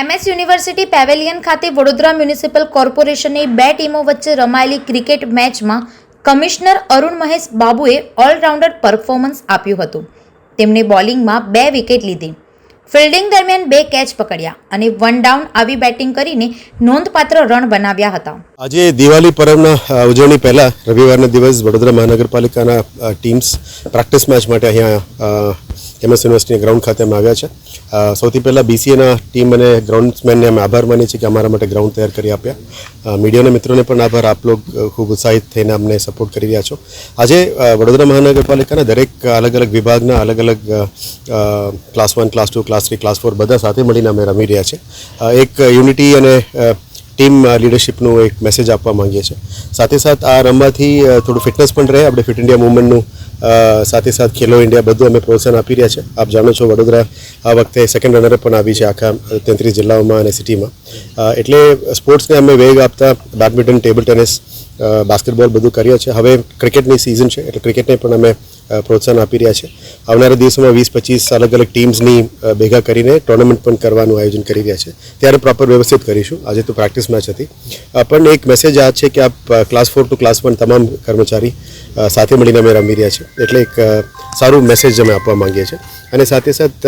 MS university pavilion ખાતે Vadodara municipal કોર્પોરેશનની બે ટીમો વચ્ચે રમાયેલી ક્રિકેટ મેચમાં કમિશનર અરુણ મહેશ બાબુએ ઓલરાઉન્ડર પરફોર્મન્સ આપ્યું હતું. તેમણે બોલિંગમાં બે વિકેટ લીધી. ફિલ્ડિંગ દરમિયાન બે કેચ પકડ્યા અને વન ડાઉન આવી બેટિંગ કરીને નોંધપાત્ર રન બનાવ્યા હતા. આજે દિવાળી પર્વના ઉજવણી પહેલા રવિવારના દિવસ વડોદરા મહાનગરપાલિકાના ટીમ્સ પ્રેક્ટિસ મેચ માટે અહીંયા એમએસ યુનિવર્સિટીના ગ્રાઉન્ડ ખાતે અમે આવ્યા છે. સૌથી પહેલાં બીસીએના ટીમ અને ગ્રાઉન્ડમેનને અમે આભાર માનીએ છીએ કે અમારા માટે ગ્રાઉન્ડ તૈયાર કરી આપ્યા. મીડિયાના મિત્રોને પણ આભાર. આપ લોકો ખૂબ ઉત્સાહિત થઈને અમને સપોર્ટ કરી રહ્યા છો. આજે વડોદરા મહાનગરપાલિકાના દરેક અલગ અલગ વિભાગના અલગ અલગ class one class two class three class four બધા સાથે મળીને અમે રમી રહ્યા છે એક યુનિટી અને ટીમ લીડરશિપનું એક મેસેજ આપવા માંગીએ છીએ. સાથે સાથ આ રમવાથી થોડું ફિટનેસ પણ રહે. આપણે ફિટ ઇન્ડિયા મુવમેન્ટનું સાથે સાથ ખેલો ઇન્ડિયા બધું અમે પ્રોત્સાહન આપી રહ્યા છે. આપ જાણો છો વડોદરા આ વખતે સેકન્ડ રનરે પણ આવી છે આખા તેત્રીસ જિલ્લાઓમાં અને સિટીમાં એટલે સ્પોર્ટ્સને અમે વેગ આપતા બેડમિન્ટન ટેબલ ટેનિસ બાસ્કેટબોલ બધું કરીએ છીએ હવે ક્રિકેટની સિઝન છે, એટલે ક્રિકેટને પણ અમે પ્રોત્સાહન આપી રહ્યા છે. આવનારા દિવસોમાં વીસ પચીસ અલગ અલગ ટીમ્સની ભેગા કરીને ટુર્નામેન્ટ પણ કરવાનું આયોજન કરી રહ્યા છે. ત્યારે પ્રોપર વ્યવસ્થિત કરીશું. આજે તો પ્રેક્ટિસ મેચ હતી. પણ એક મેસેજ આ છે કે આપ class four to class one તમામ કર્મચારી સાથે મળીને અમે રમી રહ્યા છે એટલે એક સારું મેસેજ અમે આપવા માંગીએ છીએ. અને સાથે સાથ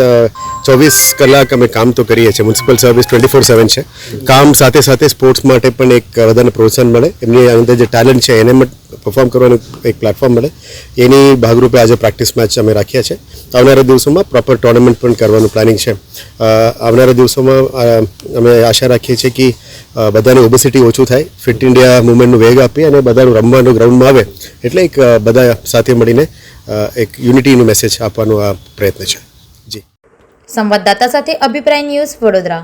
ચોવીસ કલાક અમે કામ તો કરીએ છીએ. Municipal service twenty four seven છે. કામ સાથે સાથે સ્પોર્ટ્સ માટે પણ એક વધારે પ્રોત્સાહન મળે. એમની અંદર જે ટેલેન્ટ છે, એને પરફોર્મ કરવાનું એક પ્લેટફોર્મ મળે. એની ભાગરૂપે આજે પ્રેક્ટિસ મેચ અમે રાખ્યા છે. આવનારા દિવસોમાં પ્રોપર ટુર્નામેન્ટ પણ કરવાનું પ્લાનિંગ છે. આવનારા દિવસોમાં અમે આશા રાખીએ છીએ કે બધાને ઓબેસિટી ઓછું થાય ફિટ ઇન્ડિયા મુવમેન્ટનું વેગ આપીએ અને બધાનું રમવાનું ગ્રાઉન્ડમાં આવે એટલે એક બધા સાથે મળીને એક યુનિટીનું મેસેજ આપવાનો આ પ્રયત્ન છે. જી. સંવાદદાતા સાથે અભિપ્રાય ન્યૂઝ વડોદરા.